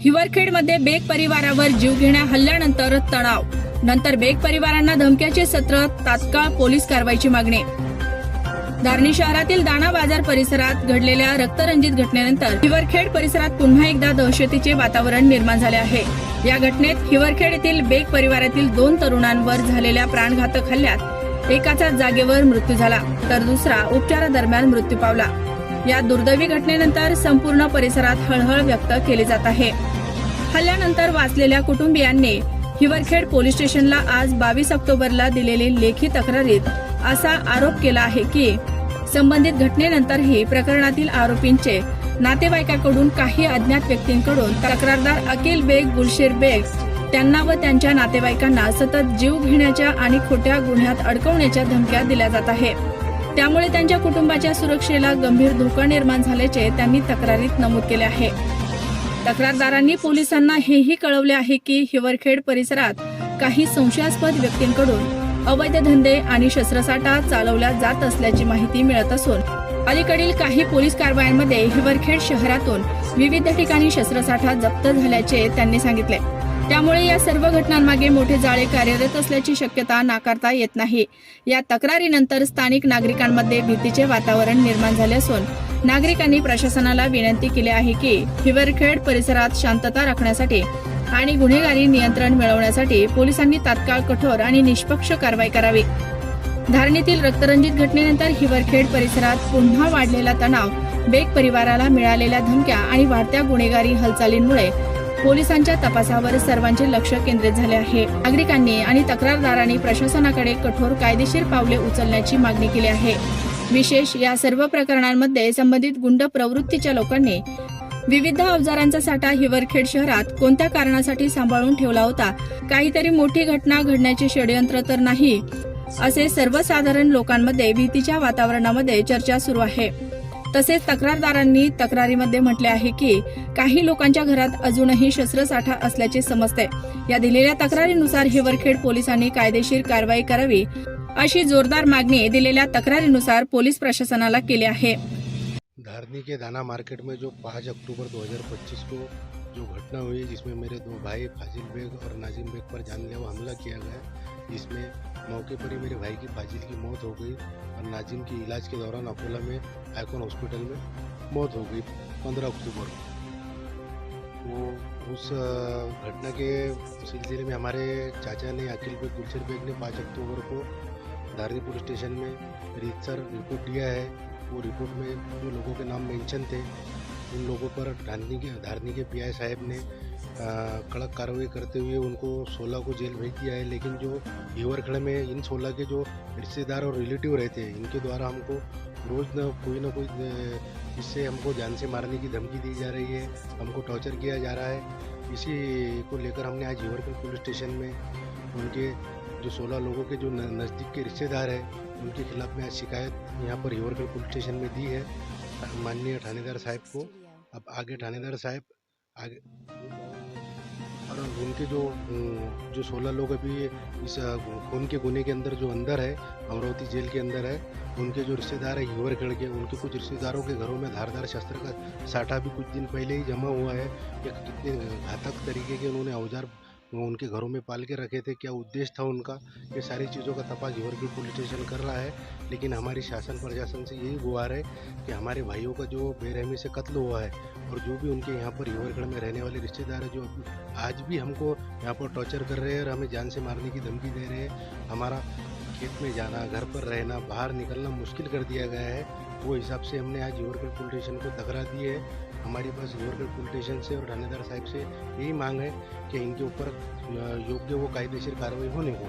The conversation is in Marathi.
हिवरखेडमध्ये बेग परिवारावर जीवघेण्या हल्ल्यानंतर तणाव. नंतर बेग परिवारांना धमक्याचे सत्र तात्काळ पोलीस कारवाईची मागणी. धारणी शहरातील दाणा बाजार परिसरात घडलेल्या रक्तरंजित घटनेनंतर हिवरखेड परिसरात पुन्हा एकदा दहशतीचे वातावरण निर्माण झाले आहे. या घटनेत हिवरखेड येथील बेग परिवारातील दोन तरुणांवर झालेल्या प्राणघातक हल्ल्यात एकाचा जागेवर मृत्यू झाला तर दुसरा उपचारादरम्यान मृत्यू पावला. या दुर्दैवी घटनेनंतर संपूर्ण परिसरात हळहळ व्यक्त केली जात आहे. हल्ल्यानंतर वाचलेल्या कुटुंबियांनी हिवरखेड पोलीस स्टेशनला आज बावीस ऑक्टोबरला दिलेली लेखी तक्रारीत असा आरोप केला आहे की संबंधित घटनेनंतरही प्रकरणातील आरोपींचे नातेवाईकाकडून काही अज्ञात व्यक्तींकडून तक्रारदार अकिल बेग गुलशीर बेग त्यांना व त्यांच्या नातेवाईकांना सतत जीव घेण्याच्या आणि खोट्या गुन्ह्यात अडकवण्याच्या धमक्या दिल्या जात आहे. त्यामुळे त्यांच्या कुटुंबाच्या सुरक्षेला गंभीर धोका निर्माण झाल्याचे त्यांनी तक्रारीत नमूद केले आहे. तक्रारदारांनी पोलिसांना हेही कळवले आहे की हिवरखेड परिसरात काही संशयास्पद व्यक्तींकडून अवैध धंदे आणि शस्त्रसाठा चालवल्या जात असल्याची माहिती मिळत असून अलीकडील काही पोलीस कारवायांमध्ये हिवरखेड शहरातून विविध ठिकाणी शस्त्रसाठा जप्त झाल्याचे त्यांनी सांगितले. त्यामुळे या सर्व घटनांमागे मोठे जाळे कार्यरत असल्याची शक्यता नाकारता येत नाही. या तक्रारीनंतर स्थानिक नागरिकांमध्ये भीतीचे वातावरण निर्माण झाले असून नागरिकांनी प्रशासनाला विनंती केली आहे की हिवरखेड परिसरात शांतता राखण्यासाठी आणि गुन्हेगारी नियंत्रण मिळवण्यासाठी पोलिसांनी तात्काळ कठोर आणि निष्पक्ष कारवाई करावी. धारणीतील रक्तरंजित घटनेनंतर हिवरखेड परिसरात पुन्हा वाढलेला तणाव बेग परिवाराला मिळालेल्या धमक्या आणि वाढत्या गुन्हेगारी हालचालींमुळे पोलिसांच्या तपासावर सर्वांचे लक्ष केंद्रित झाले आहे. नागरिकांनी आणि तक्रारदारांनी प्रशासनाकडे कठोर कायदेशीर पावले उचलण्याची मागणी केली आहे. विशेष या सर्व प्रकरणांमध्ये संबंधित गुंड प्रवृत्तीच्या लोकांनी विविध अवजारांचा साठा हिवरखेड शहरात कोणत्या कारणासाठी सांभाळून ठेवला होता? काहीतरी मोठी घटना घडण्याचे षडयंत्र तर नाही असे सर्वसाधारण लोकांमध्ये भीतीच्या वातावरणामध्ये चर्चा सुरू आहे. तसेच तक्रारदारांनी तक्रारीमध्ये म्हटले आहे की काही लोकांच्या घरात अजूनही शस्त्रसाठा असल्याचे समजते. या दिलेल्या तक्रारीनुसार हिवरखेड पोलिसांनी कायदेशीर कारवाई करावी अशी जोरदार मागणी दिलेल्या तक्रारीनुसार पोलीस प्रशासनाला केली आहे. धारणी के दाना मार्केट में जो पाँच अक्टूबर 2025 को जो घटना हुई जिसमें मेरे दो भाई फाजिल बेग और नाजिम बेग पर जानलेवा हमला किया गया, जिसमें मौके पर ही मेरे भाई की फाजिल की मौत हो गई और नाजिम की इलाज के दौरान अकोला में आइकॉन हॉस्पिटल में मौत हो गई पंद्रह अक्टूबर को। वो उस घटना के सिलसिले में हमारे चाचा ने अखिल बेग गुलशर बेग ने पाँच अक्टूबर को धारनी पुलिस स्टेशन में रीतसर रिपोर्ट दिया है। वो रिपोर्ट में जो लोगों के नाम मेंशन थे उन लोगों पर धारनी के धारनी के पीआई साहब ने कड़क कार्रवाई करते हुए उनको 16 को जेल भेज दिया है। लेकिन जो हिवरखड़ में इन 16 के जो रिश्तेदार और रिलेटिव रहते हैं, इनके द्वारा हमको रोज़ न, कोई ना कोई इससे हमको जान से मारने की धमकी दी जा रही है, हमको टॉर्चर किया जा रहा है। इसी को लेकर हमने आज हिवरखड़ पुलिस स्टेशन में उनके जो 16 लोगों के जो नज़दीक के रिश्तेदार हैं, उनके खिलाफ में आज शिकायत यहाँ पर हिवरगढ़ पुलिस स्टेशन में दी है। माननीय थानेदार साहब को अब आगे थानेदार साहब आगे और उनके जो जो सोलह लोग अभी इस खून के गुने के अंदर जो अंदर है अमरावती जेल के अंदर है उनके जो रिश्तेदार है हिवरगढ़ के उनके कुछ रिश्तेदारों के घरों में धारदार शस्त्र का साठा भी कुछ दिन पहले ही जमा हुआ है। कि कितने घातक तरीके के उन्होंने औज़ार वो उनके घरों में पाल के रखे थे, क्या उद्देश्य था उनका? ये सारी चीज़ों का तपास की पुलिस स्टेशन कर रहा है, लेकिन हमारी शासन प्रशासन से यही गुहार है कि हमारे भाइयों का जो बेरहमी से कत्ल हुआ है और जो भी उनके यहाँ पर योरगढ़ में रहने वाले रिश्तेदार हैं, जो आज भी हमको यहाँ पर टॉर्चर कर रहे हैं और हमें जान से मारने की धमकी दे रहे हैं, हमारा खेत में जाना, घर पर रहना, बाहर निकलना मुश्किल कर दिया गया है। वो हिसाब से हमने आज हिवरगढ़ पुलिस स्टेशन को तकरा दी है। हमारी पास हिवरगढ़ पुलिस स्टेशन से और थानेदार साहब से यही मांग है कि इनके ऊपर योग्य वो कायदेशीर कार्रवाई होने को।